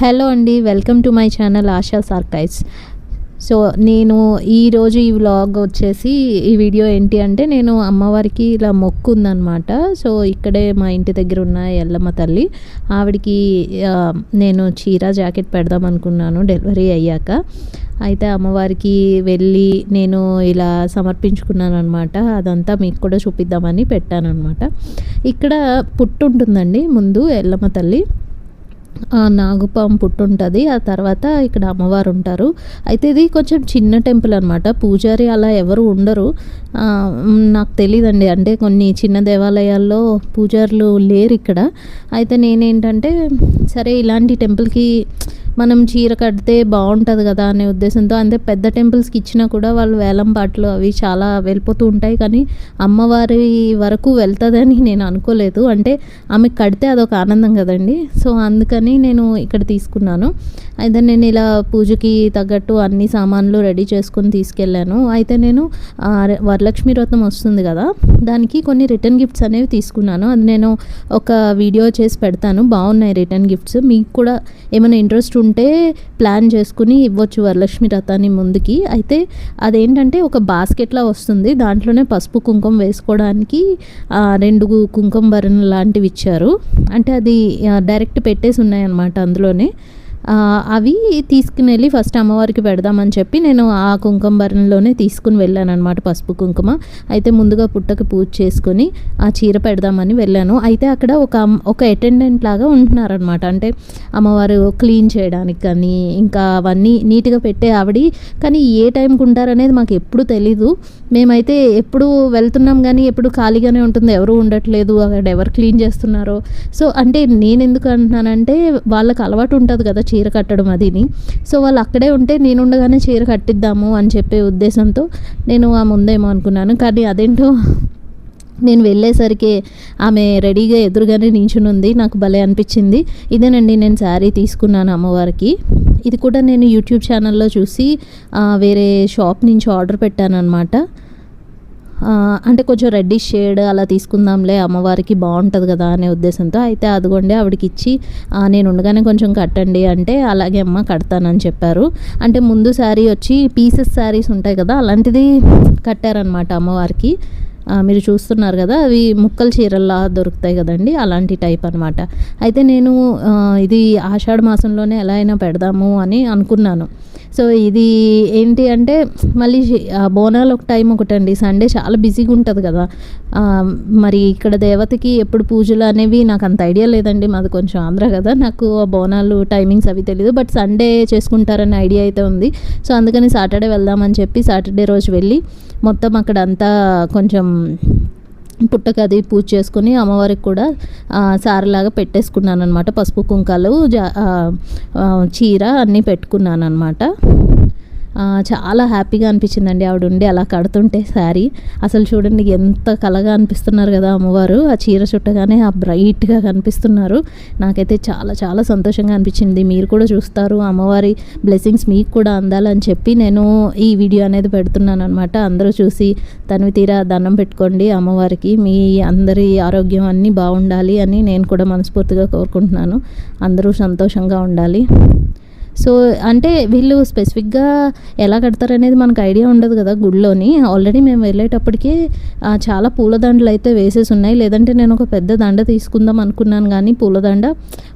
Hello అండి welcome to my channel Asha సార్కైస్ so నేను ఈరోజు ఈ వ్లాగ్ వచ్చేసి ఈ వీడియో ఏంటి అంటే నేను అమ్మవారికి ఇలా మొక్కు ఉందనమాట సో ఇక్కడే మా ఇంటి దగ్గర ఉన్న ఎల్లమ్మ తల్లి ఆవిడికి నేను చీర జాకెట్ పెడదాం అనుకున్నాను డెలివరీ అయ్యాక. అయితే అమ్మవారికి వెళ్ళి నేను ఇలా సమర్పించుకున్నాను అనమాట అదంతా మీకు కూడా చూపిద్దామని పెట్టాను అనమాట ఇక్కడ పుట్టు ఉంటుందండి ముందు ఎల్లమ్మ తల్లి. ఆ నాగుపాము పుట్టు ఉంటుంది ఆ తర్వాత ఇక్కడ అమ్మవారు ఉంటారు అయితే ఇది కొంచెం చిన్న టెంపుల్ అనమాట పూజారి అలా ఎవరు ఉండరు. నాకు తెలియదండి అంటే కొన్ని చిన్న దేవాలయాల్లో పూజారులు లేరు ఇక్కడ. అయితే నేనేంటంటే సరే ఇలాంటి టెంపుల్కి మనం చీర కడితే బాగుంటుంది కదా అనే ఉద్దేశంతో అంటే పెద్ద టెంపుల్స్కి ఇచ్చినా కూడా వాళ్ళు వేలం పాటలు అవి చాలా వెళ్ళిపోతూ ఉంటాయి. కానీ అమ్మవారి వరకు వెళ్తుందని నేను అనుకోలేదు. అంటే ఆమె కడితే అదొక ఆనందం కదండి. సో అందుకని నేను ఇక్కడ తీసుకున్నాను. అయితే నేను ఇలా పూజకి తగ్గట్టు అన్ని సామాన్లు రెడీ చేసుకొని తీసుకెళ్ళాను. అయితే నేను వరలక్ష్మి వ్రతం వస్తుంది కదా దానికి కొన్ని రిటర్న్ గిఫ్ట్స్ అనేవి తీసుకున్నాను. అది నేను ఒక వీడియో చేసి పెడతాను. బాగున్నాయి రిటర్న్ గిఫ్ట్స్. మీకు కూడా ఏమైనా ఇంట్రెస్ట్ ఉంటే ప్లాన్ చేసుకుని ఇవ్వచ్చు వరలక్ష్మి రథాన్ని ముందుకి. అయితే అదేంటంటే ఒక బాస్కెట్లా వస్తుంది. దాంట్లోనే పసుపు కుంకుమ వేసుకోవడానికి రెండు కుంకుమ భరణ లాంటివి ఇచ్చారు. అంటే అది డైరెక్ట్ పెట్టేసి ఉన్నాయన్నమాట అందులోనే. అవి తీసుకుని వెళ్ళి ఫస్ట్ అమ్మవారికి పెడదామని చెప్పి నేను ఆ కుంకుమ భరణలోనే తీసుకుని వెళ్ళాను అనమాట పసుపు కుంకుమ. అయితే ముందుగా పుట్టకి పూజ చేసుకొని ఆ చీర పెడదామని వెళ్ళాను. అయితే అక్కడ ఒక ఒక అటెండెంట్ లాగా ఉంటున్నారనమాట అంటే అమ్మవారు క్లీన్ చేయడానికి కానీ ఇంకా అవన్నీ నీట్గా పెట్టే ఆవిడ. కానీ ఏ టైంకి ఉంటారనేది మాకు ఎప్పుడు తెలీదు. మేమైతే ఎప్పుడు వెళ్తున్నాం కానీ ఎప్పుడు ఖాళీగానే ఉంటుంది. ఎవరు ఉండట్లేదు. అక్కడ ఎవరు క్లీన్ చేస్తున్నారో. సో అంటే నేను ఎందుకు అంటున్నానంటే వాళ్ళకి అలవాటు ఉంటుంది కదా చీర చీర కట్టడం అదిని సో వాళ్ళు అక్కడే ఉంటే నేను ఉండగానే చీర కట్టిద్దాము అని చెప్పే ఉద్దేశంతో నేను ఆ ముందేమో అనుకున్నాను. కానీ అదేంటో నేను వెళ్ళేసరికి ఆమె రెడీగా ఎదురుగానే నించుని ఉంది నాకు భలే అనిపించింది. ఇదేనండి నేను శారీ తీసుకున్నాను అమ్మవారికి. ఇది కూడా నేను యూట్యూబ్ ఛానల్లో చూసి వేరే షాప్ నుంచి ఆర్డర్ పెట్టాను అనమాట అంటే కొంచెం రెడ్డిష్ షేడ్ అలా తీసుకుందాంలే అమ్మవారికి బాగుంటుంది కదా అనే ఉద్దేశంతో అయితే అదిగోండి ఆవిడకి ఇచ్చి నేను ఉండగానే కొంచెం కట్టండి అంటే అలాగే అమ్మ కడతానని చెప్పారు. అంటే ముందు శారీ వచ్చి పీసెస్ శారీస్ ఉంటాయి కదా అలాంటిది కట్టారనమాట అమ్మవారికి. మీరు చూస్తున్నారు కదా అవి ముక్కల చీరల్లా దొరుకుతాయి కదండి అలాంటి టైప్ అనమాట అయితే నేను ఇది ఆషాఢ మాసంలోనే ఎలా అయినా పెడదాము అని అనుకున్నాను. సో ఇది ఏంటి అంటే మళ్ళీ బోనాలు ఒక టైం ఒకటండి సండే చాలా బిజీగా ఉంటుంది కదా. మరి ఇక్కడ దేవతకి ఎప్పుడు పూజలు అనేవి నాకు అంత ఐడియా లేదండి మాది కొంచెం ఆంధ్ర కదా నాకు ఆ బోనాలు టైమింగ్స్ అవి తెలియదు బట్ సండే చేసుకుంటారనే ఐడియా అయితే ఉంది. సో అందుకని సాటర్డే వెళ్దామని చెప్పి సాటర్డే రోజు వెళ్ళి మొత్తం అక్కడ అంతా కొంచెం పుట్టక అది పూజ చేసుకుని అమ్మవారికి కూడా సారలాగా పెట్టేసుకున్నాను అనమాట పసుపు కుంకాలు జా చీర అన్నీ పెట్టుకున్నాను అనమాట చాలా హ్యాపీగా అనిపించిందండి. ఆవిడ ఉండి అలా కడుతుంటే శారీ. అసలు చూడండి ఎంత కలగా అనిపిస్తున్నారు కదా అమ్మవారు. ఆ చీర చుట్టగానే ఆ బ్రైట్గా కనిపిస్తున్నారు. నాకైతే చాలా చాలా సంతోషంగా అనిపించింది. మీరు కూడా చూస్తారు అమ్మవారి బ్లెస్సింగ్స్ మీకు కూడా అందాలని చెప్పి నేను ఈ వీడియో అనేది పెడుతున్నాను అనమాట అందరూ చూసి తనివి తీరా దండం పెట్టుకోండి అమ్మవారికి. మీ అందరి ఆరోగ్యం అన్నీ బాగుండాలి అని నేను కూడా మనస్ఫూర్తిగా కోరుకుంటున్నాను. అందరూ సంతోషంగా ఉండాలి. సో అంటే వీళ్ళు స్పెసిఫిక్గా ఎలా కడతారనేది మనకు ఐడియా ఉండదు కదా గుడిలోని ఆల్రెడీ మేము వెళ్ళేటప్పటికే చాలా పూలదండలు అయితే వేసేసి ఉన్నాయి. లేదంటే నేను ఒక పెద్ద దండ తీసుకుందాం అనుకున్నాను కానీ పూలదండ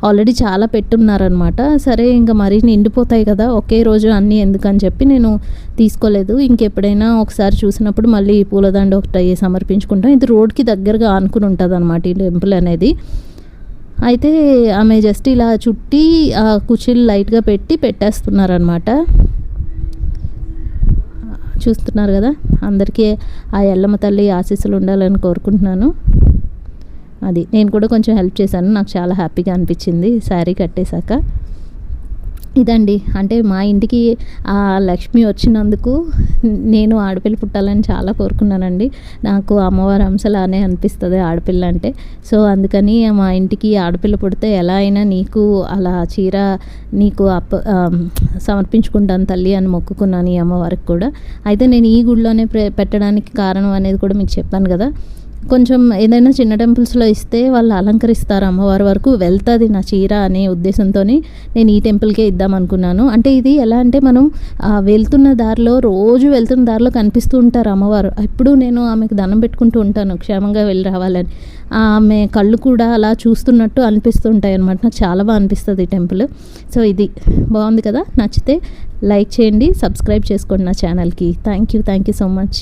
ఆల్రెడీ చాలా పెట్టున్నారనమాట సరే ఇంకా మరీ నిండిపోతాయి కదా ఒకే రోజు అన్నీ ఎందుకని చెప్పి నేను తీసుకోలేదు. ఇంకెప్పుడైనా ఒకసారి చూసినప్పుడు మళ్ళీ పూలదండ ఒకటి సమర్పించుకుంటాం. ఇది రోడ్కి దగ్గరగా ఆనుకుని ఉంటుంది అనమాట ఈ టెంపుల్ అనేది. అయితే ఆమె జస్ట్ ఇలా చుట్టి ఆ కుర్చీలు లైట్గా పెట్టి పెట్టేస్తున్నారనమాట చూస్తున్నారు కదా? అందరికీ ఆ ఎల్లమ్మ తల్లి ఆశీస్సులు ఉండాలని కోరుకుంటున్నాను. అది నేను కూడా కొంచెం హెల్ప్ చేశాను. నాకు చాలా హ్యాపీగా అనిపించింది శారీ కట్టేశాక. ఇదండి. అంటే మా ఇంటికి ఆ లక్ష్మి వచ్చినందుకు నేను ఆడపిల్ల పుట్టాలని చాలా కోరుకున్నానండి. నాకు అమ్మవారి అంశలానే అనిపిస్తుంది ఆడపిల్ల అంటే. సో అందుకని మా ఇంటికి ఆడపిల్ల పుడితే ఎలా అయినా నీకు అలా చీర నీకు అప్ప సమర్పించుకుంటాను తల్లి అని మొక్కుకున్నాను ఈ అమ్మవారికి కూడా. అయితే నేను ఈ గుడిలోనే ప్రే- పెట్టడానికి కారణం అనేది కూడా మీకు చెప్పాను కదా. కొంచెం ఏదైనా చిన్న టెంపుల్స్లో ఇస్తే వాళ్ళు అలంకరిస్తారు అమ్మవారి వరకు వెళ్తుంది నా చీర అనే ఉద్దేశంతో నేను ఈ టెంపుల్కే ఇద్దాం అనుకున్నాను. అంటే ఇది ఎలా అంటే మనం వెళ్తున్న దారిలో రోజు వెళ్తున్న దారిలో కనిపిస్తూ ఉంటారు అమ్మవారు. ఎప్పుడు నేను ఆమెకు దండం పెట్టుకుంటూ ఉంటాను క్షేమంగా వెళ్ళి రావాలని. ఆమె కళ్ళు కూడా అలా చూస్తున్నట్టు అనిపిస్తుంటాయి అనమాట నాకు చాలా బాగా అనిపిస్తుంది ఈ టెంపుల్. సో ఇది బాగుంది కదా? నచ్చితే లైక్ చేయండి సబ్స్క్రైబ్ చేసుకోండి నా ఛానల్కి. Thank you thank you so much.